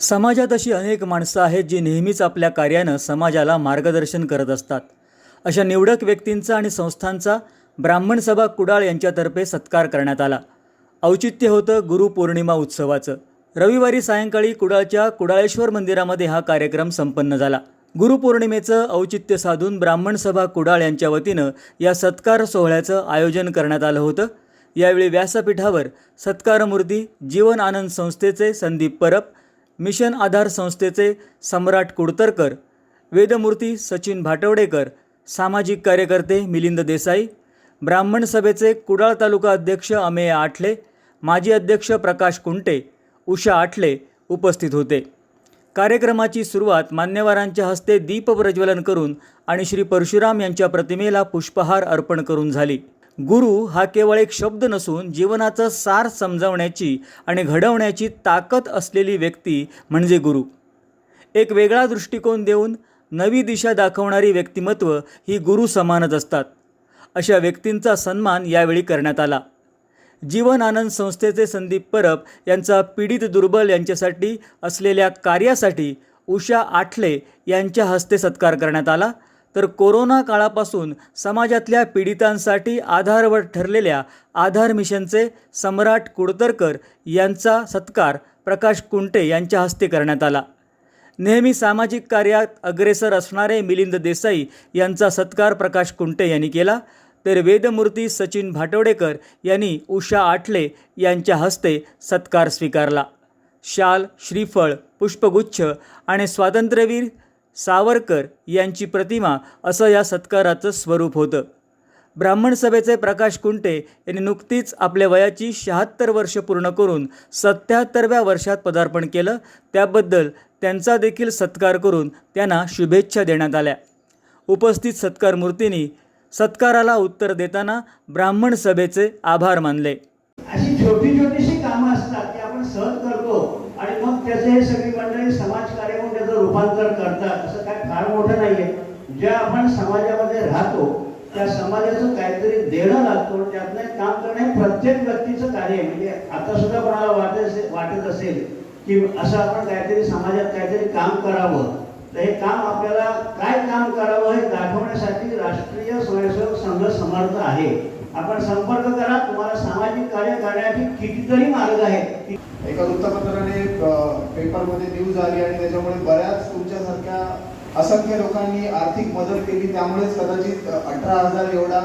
समाजात अशी अनेक माणसं आहेत जी नेहमीच आपल्या कार्यानं समाजाला मार्गदर्शन करत असतात. अशा निवडक व्यक्तींचा आणि संस्थांचा ब्राह्मण सभा कुडाळ यांच्यातर्फे सत्कार करण्यात आला. औचित्य होतं गुरुपौर्णिमा उत्सवाचं. रविवारी सायंकाळी कुडाळच्या कुडाळेश्वर मंदिरामध्ये हा कार्यक्रम संपन्न झाला. गुरुपौर्णिमेचं औचित्य साधून ब्राह्मण सभा कुडाळ यांच्या वतीनं या सत्कार सोहळ्याचं आयोजन करण्यात आलं होतं. यावेळी व्यासपीठावर सत्कारमूर्ती जीवन आनंद संस्थेचे संदीप परब मिशन आधार संस्थेचे सम्राट कुडतरकर वेदमूर्ती सचिन भाटवडेकर सामाजिक कार्यकर्ते मिलिंद देसाई ब्राह्मण सभेचे कुडाळ तालुका अध्यक्ष अमेय आठले माजी अध्यक्ष प्रकाश कुंटे उषा आठले उपस्थित होते. कार्यक्रमाची सुरुवात मान्यवरांच्या हस्ते दीप प्रज्वलन करून आणि श्री परशुराम यांच्या प्रतिमेला पुष्पहार अर्पण करून झाली. गुरु हा केवळ एक शब्द नसून जीवनाचं सार समजवण्याची आणि घडवण्याची ताकद असलेली व्यक्ती म्हणजे गुरु. एक वेगळा दृष्टिकोन देऊन नवी दिशा दाखवणारी व्यक्तिमत्व ही गुरु समानच असतात. अशा व्यक्तींचा सन्मान यावेळी करण्यात आला. जीवन आनंद संस्थेचे संदीप परब यांचा पीडित दुर्बल यांच्यासाठी असलेल्या कार्यासाठी उषा आठले यांच्या हस्ते सत्कार करण्यात आला. तर कोरोना काळापासून समाजातल्या पीडितांसाठी आधारवर ठरलेल्या आधार मिशनचे सम्राट कुडतरकर यांचा सत्कार प्रकाश कुंटे यांच्या हस्ते करण्यात आला. नेहमी सामाजिक कार्यात अग्रेसर असणारे मिलिंद देसाई यांचा सत्कार प्रकाश कुंटे यांनी केला. तर वेदमूर्ती सचिन भाटवडेकर यांनी उषा आठले यांच्या हस्ते सत्कार स्वीकारला. शाल श्रीफळ पुष्पगुच्छ आणि स्वातंत्र्यवीर सावरकर यांची प्रतिमा असं या सत्काराचं स्वरूप होतं. ब्राह्मण सभेचे प्रकाश कुंटे यांनी नुकतीच आपल्या वयाची शहात्तर वर्ष पूर्ण करून सत्याहत्तरव्या वर्षात पदार्पण केलं. त्याबद्दल त्यांचा देखील सत्कार करून त्यांना शुभेच्छा देण्यात आल्या. उपस्थित सत्कार मूर्तींनी सत्काराला उत्तर देताना ब्राह्मण सभेचे आभार मानले. सहन करतो आणि मग त्याचे हे सगळी मंडळी समाजकार्य म्हणून त्याचं रूपांतर करतात. असं काय फार मोठं नाहीये. ज्या आपण समाजामध्ये राहतो त्या समाजाचं काहीतरी देणं लागतो त्यातनं एक काम करणं हे प्रत्येक व्यक्तीचं कार्य म्हणजे आता सुद्धा कोणाला वाटत असेल वाटत असेल की असं आपण काहीतरी समाजात काहीतरी काम करावं तर हे काम आपल्याला काय काम करावं हे दाखवण्यासाठी राष्ट्रीय स्वयंसेवक संघ समर्थ आहे. आपण संपर्क करा तुम्हाला सामाजिक कार्य करण्यासाठी कितीतरी मार्ग आहेत. एका वृत्तपत्राने पेपरमध्ये न्यूज आली आणि त्याच्यामुळे बऱ्याच तुमच्यासारख्या असंख्य लोकांनी आर्थिक मदत केली. त्यामुळेच कदाचित अठरा हजार एवढा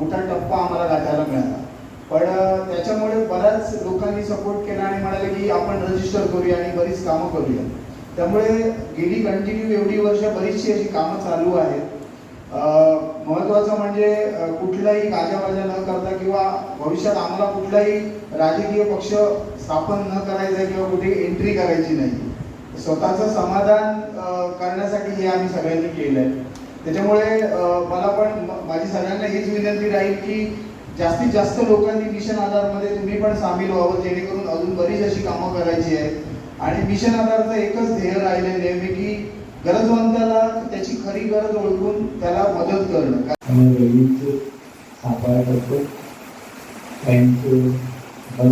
मोठा टप्पा आम्हाला गाठायला मिळाला. पण त्याच्यामुळे बऱ्याच लोकांनी सपोर्ट केला आणि म्हणाले की आपण रजिस्टर करूया आणि बरीच कामं करूया. त्यामुळे गेली कंटिन्यू एवढी वर्ष बरीचशी अशी कामं चालू आहेत. महत्वाचं महत्त्वाचं म्हणजे कुठलाही काजाबाजा न करता किंवा भविष्यात आम्हाला कुठलाही राजकीय पक्ष स्थापन न करायचा आहे किंवा कुठे एंट्री करायची नाही. स्वतःचं समाधान करण्यासाठी हे आम्ही सगळ्यांनी केलं आहे त्याच्यामुळे मला पण माझी सगळ्यांना हीच विनंती राहील की जास्तीत जास्त लोकांनी मिशन आधारमध्ये तुम्ही पण सामील व्हावं जेणेकरून अजून बरीच अशी कामं करायची आहेत. आणि मिशन आधारचं एकच ध्येय राहिले नेहमी की गरजवंताला त्याची खरी गरज ओळखून त्याला मदत करणं. आणि रवीचं करतो. त्यांचं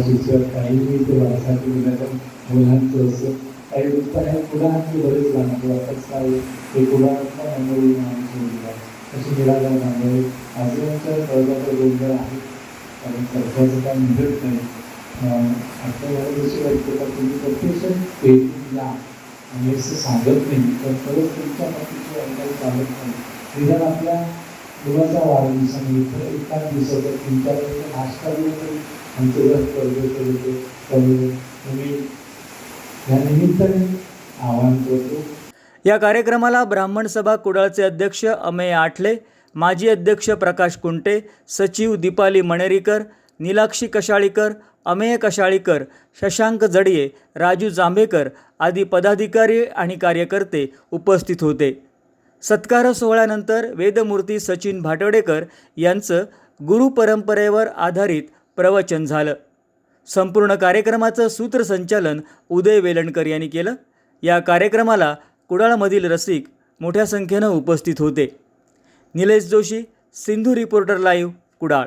सुचत काही मी ते वारसाची दिलं मुलांचं असं काही गोष्ट आहे बरेच गाणं वाटत ते पुढांच्या मेमोरी दिला अशी मिळाल्या नांदळे आजोबांच्या गोंधळ आहे. कारण सरकारचं काय मिळत नाही. आता जशी वाटतं का तुम्ही प्रत्यक्ष भेटून या आणि असं सांगत नाही तर खरंच तुमच्या बाबतीची अंदाज चालत नाही. निदान आपल्या मुलाचा वाढदिवसानिमित्त एका दिवसाचा तीन चार वेळेला नाश्ता दिला तरी आमचं कर्ज करतो त्यामुळे तुम्ही या निमित्ताने आवाहन करतो. या कार्यक्रमाला ब्राह्मण सभा कुडाळचे अध्यक्ष अमेय आठले माजी अध्यक्ष प्रकाश कुंटे सचिव दीपाली मणेरीकर नीलाक्षी कशाळीकर अमेय कशाळीकर शशांक जडिये राजू जांभेकर आदी पदाधिकारी आणि कार्यकर्ते उपस्थित होते. सत्कार सोहळ्यानंतर वेदमूर्ती सचिन भाटवडेकर यांचं गुरुपरंपरेवर आधारित प्रवचन झालं. संपूर्ण कार्यक्रमाचं सूत्रसंचालन उदय वेलणकर यांनी केलं. या कार्यक्रमाला कुडाळमधील रसिक मोठ्या संख्येनं उपस्थित होते. Nilesh Joshi Sindhu reporter live Kudal.